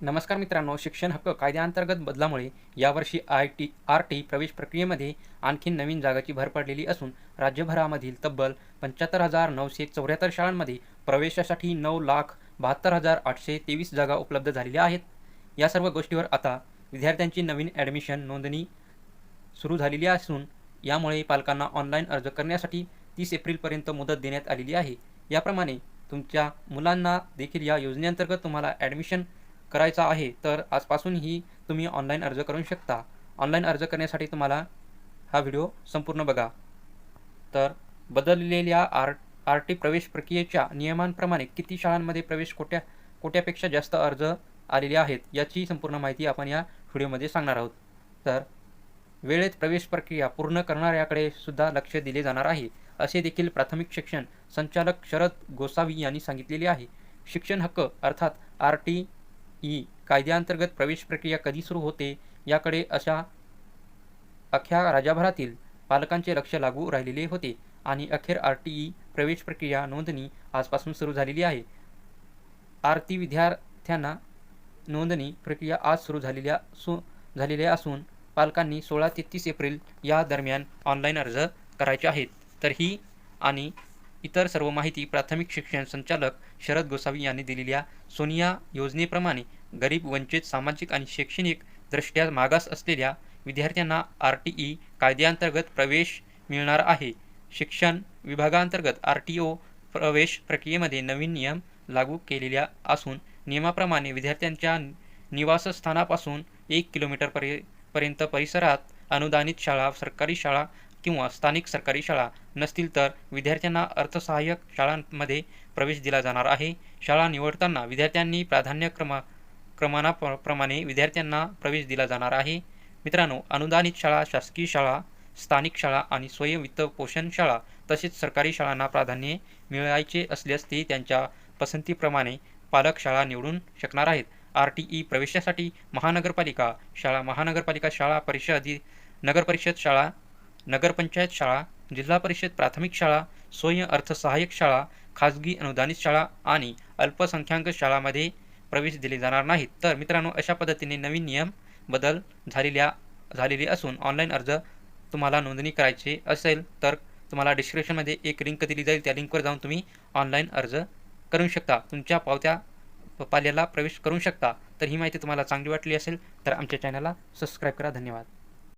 नमस्कार मित्रांनो शिक्षण हक्क कायद्याअंतर्गत बदलामुळे यावर्षी आय टी आर टी प्रवेश प्रक्रियेमध्ये आणखी नवीन जागाची भर पडलेली असून राज्यभरामधील तब्बल पंच्याहत्तर हजार नऊशे चौऱ्याहत्तर शाळांमध्ये प्रवेशासाठी नऊ लाख बहात्तर हजार आठशे तेवीस जागा उपलब्ध झालेल्या आहेत. या सर्व गोष्टीवर आता विद्यार्थ्यांची नवीन ॲडमिशन नोंदणी सुरू झालेली असून यामुळे पालकांना ऑनलाईन अर्ज करण्यासाठी तीस एप्रिलपर्यंत मुदत देण्यात आलेली आहे. याप्रमाणे तुमच्या मुलांना देखील या योजनेअंतर्गत तुम्हाला ॲडमिशन करायचा आहे तर आजपासूनही तुम्ही ऑनलाईन अर्ज करू शकता. ऑनलाईन अर्ज करण्यासाठी तुम्हाला हा व्हिडिओ संपूर्ण बघा. तर बदललेल्या आर आर टी प्रवेश प्रक्रियेच्या नियमांप्रमाणे किती शाळांमध्ये प्रवेश कोट्या कोट्यापेक्षा जास्त अर्ज आलेले आहेत याची संपूर्ण माहिती आपण या व्हिडिओमध्ये सांगणार आहोत. तर वेळेत प्रवेश प्रक्रिया पूर्ण करणाऱ्याकडे सुद्धा लक्ष दिले जाणार आहे असे देखील प्राथमिक शिक्षण संचालक शरद गोसावी यांनी सांगितलेले आहे. शिक्षण हक्क अर्थात आर टी ई कायद्याअंतर्गत प्रवेश प्रक्रिया कधी सुरू होते याकडे अशा अख्ख्या राज्यभरातील पालकांचे लक्ष लागू राहिलेले होते आणि अखेर आर टी ई प्रवेश प्रक्रिया नोंदणी आजपासून सुरू झालेली आहे. आरती विद्यार्थ्यांना नोंदणी प्रक्रिया आज सुरू झालेल्या सु झालेल्या असून पालकांनी सोळा ते तीस एप्रिल या दरम्यान ऑनलाईन अर्ज करायचे आहेत. तर ही आणि इतर सर्व माहिती प्राथमिक शिक्षण संचालक शरद गोसावी यांनी दिलेल्या सोनिया योजनेप्रमाणे गरीब वंचित सामाजिक आणि शैक्षणिक दृष्ट्या मागास असलेल्या विद्यार्थ्यांना आर टी ई कायद्याअंतर्गत प्रवेश मिळणार आहे. शिक्षण विभागाअंतर्गत आर टी ओ प्रवेश प्रक्रियेमध्ये नवीन नियम लागू केलेल्या असून नियमाप्रमाणे विद्यार्थ्यांच्या निवासस्थानापासून एक किलोमीटर परि पर्यंत परिसरात अनुदानित शाळा सरकारी शाळा किंवा स्थानिक सरकारी शाळा नसतील तर विद्यार्थ्यांना अर्थसहाय्यक शाळांमध्ये प्रवेश दिला जाणार आहे. शाळा निवडताना विद्यार्थ्यांनी प्राधान्यक्रमा क्रमाना प्रमाणे विद्यार्थ्यांना प्रवेश दिला जाणार आहे. मित्रांनो अनुदानित शाळा शासकीय शाळा स्थानिक शाळा आणि स्वयं वित्तपोषण शाळा तसेच सरकारी शाळांना प्राधान्य मिळायचे असल्यास ते त्यांच्या पसंतीप्रमाणे पालक शाळा निवडून शकणार आहेत. आर टी ई प्रवेशासाठी महानगरपालिका शाळा महानगरपालिका शाळा परिषद नगरपरिषद शाळा नगरपंचायत शाळा जिल्हा परिषद प्राथमिक शाळा स्वयं अर्थसहाय्यक शाळा खाजगी अनुदानित शाळा आणि अल्पसंख्याक शाळांमध्ये प्रवेश दिले जाणार नाहीत. तर मित्रांनो अशा पद्धतीने नवीन नियम बदल झालेल्या झालेले असून ऑनलाईन अर्ज तुम्हाला नोंदणी करायची असेल तर तुम्हाला डिस्क्रिप्शनमध्ये एक लिंक दिली जाईल. त्या लिंकवर जाऊन तुम्ही ऑनलाईन अर्ज करू शकता. तुमच्या पावत्या पाल्याला प्रवेश करू शकता. तर ही माहिती तुम्हाला चांगली वाटली असेल तर आमच्या चॅनलला सबस्क्राईब करा. धन्यवाद.